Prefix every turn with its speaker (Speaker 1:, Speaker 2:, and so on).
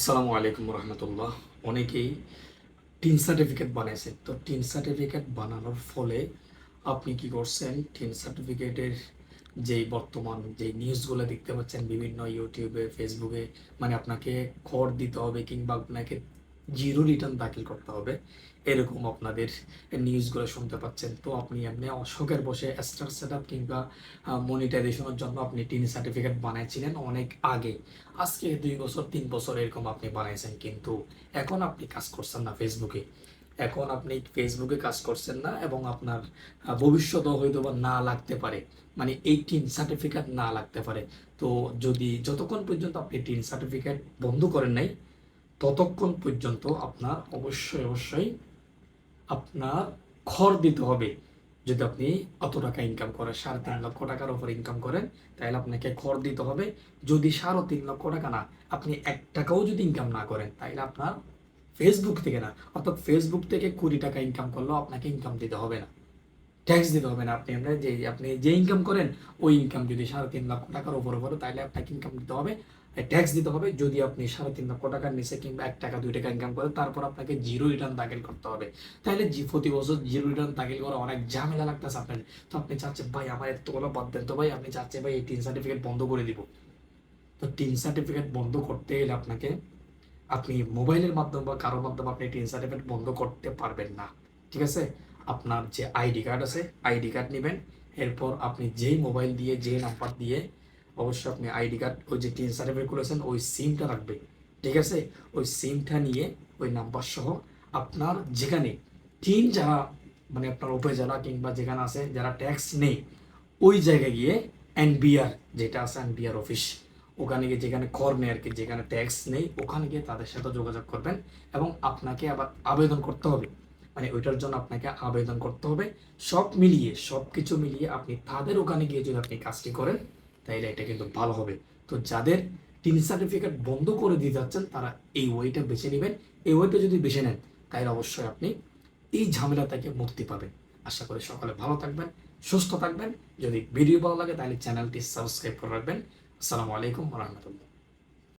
Speaker 1: আসসালামু আলাইকুম রহমতুল্লাহ। অনেকেই টিন সার্টিফিকেট বানিয়েছেন তো টিন সার্টিফিকেট বানানোর ফলে আপনি কি করছেন? টিন সার্টিফিকেটের যেই বর্তমান যে নিউজগুলো দেখতে পাচ্ছেন, বিভিন্ন ইউটিউবে ফেসবুকে মানে আপনাকে কর দিতে হবে কিংবা আপনাকে জিরো রিটার্ন দাখিল করতে হবে। এরকম আপনাদের নিউজগুলো শুনতে পাচ্ছেন। তো আপনি এমনি অশোকের বসে স্টার সেট আপ কিংবা মনিটাইজেশনের জন্য আপনি টিন সার্টিফিকেট বানাইছিলেন অনেক আগে। আজকে দুই বছর, তিন বছর এরকম আপনি বানাইছেন কিন্তু এখন আপনি কাজ করছেন না ফেসবুকে এখন আপনি ফেসবুকে কাজ করছেন না এবং আপনার ভবিষ্যতেও হয়তো বা না লাগতে পারে। মানে এই টিন সার্টিফিকেট না লাগতে পারে। তো যদি যতক্ষণ পর্যন্ত আপনি টিন সার্টিফিকেট বন্ধ করেন নাই ততক্ষণ পর্যন্ত আপনার অবশ্যই অবশ্যই আপনার খর দিতে হবে। যদি আপনি অত টাকা ইনকাম করেন, সাড়ে তিন লক্ষ টাকার উপর ইনকাম করেন, তাহলে আপনাকে খর দিতে হবে। যদি সাড়ে তিন লক্ষ টাকা না, আপনি এক টাকাও যদি ইনকাম না করেন, তাহলে আপনার ফেসবুক থেকে না, অর্থাৎ ফেসবুক থেকে কুড়ি টাকা ইনকাম করলেও আপনাকে ইনকাম দিতে হবে না। ট্যাক্স দিতে হবে না। আপনি আমরা যে, আপনি যে ইনকাম করেন, ওই ইনকাম যদি সাড়ে তিন লক্ষ টাকার উপরে পড়ে, তাহলে আপনাকে ইনকাম দিতে হবে। ট্যাক্স দিতে হবে যদি আপনি সাড়ে তিন লক্ষ টাকার নিচে কিংবা এক টাকা, দুই টাকা ইনকাম করেন, তারপর আপনাকে জিরো রিটার্ন দাখিল করতে হবে। তাহলে প্রতি বছর জিরো রিটার্ন দাখিল করা অনেক ঝামেলা লাগতেছে আপনার তো আপনি চাচ্ছেন, ভাই, আমার এতগুলো বাদ দেন তো ভাই, আপনি চাচ্ছেন ভাই এই টিন সার্টিফিকেট বন্ধ করে দিব। তো টিন সার্টিফিকেট বন্ধ করতে গেলে আপনাকে, আপনি মোবাইলের মাধ্যমে বা কারোর মাধ্যমে আপনি টিন সার্টিফিকেট বন্ধ করতে পারবেন না। ঠিক আছে? আপনার যে আইডি কার্ড আছে, আইডি কার্ড নেবেন। এরপর আপনি যেই মোবাইল দিয়ে যে নাম্বার দিয়ে অবশ্যই আপনি আইডি কার্ড, ওই যে টিন সার্টিফিকেট করেছেন ওই সিমটা রাখবে ঠিক আছে? ওই সিমটা নিয়ে ওই নাম্বার সহ আপনার যেখানে টিন যারা মানে আপনার উপজেলা কিংবা যেখানে আছে, যারা ট্যাক্স নেই, ওই জায়গায় গিয়ে এনবিআর, যেটা আছে এনবিআর অফিস, ওখানে গিয়ে যেখানে কর নেই আর কি, যেখানে ট্যাক্স নেই, ওখানে গিয়ে তাদের সাথে যোগাযোগ করবেন এবং আপনাকে আবার আবেদন করতে হবে। মানে ওইটার জন্য আপনাকে আবেদন করতে হবে। সব মিলিয়ে সব কিছু মিলিয়ে আপনি তাদের ওখানে গিয়ে যদি আপনি কাজটি করেন তাহলে এটা কিন্তু ভালো হবে। তো যাদের টিন সার্টিফিকেট বন্ধ করে দিয়ে যাচ্ছেন, তারা এই ওয়েটা বেছে নেবেন। এই ওয়েটা যদি বেছে নেন, তাহলে অবশ্যই আপনি এই ঝামেলা থেকে মুক্তি পাবেন। আশা করি সকালে ভালো থাকবেন, সুস্থ থাকবেন। যদি ভিডিও ভালো লাগে, তাহলে চ্যানেলটি সাবস্ক্রাইব করে রাখবেন। আসসালামু আলাইকুম রহমতুল্লাহ।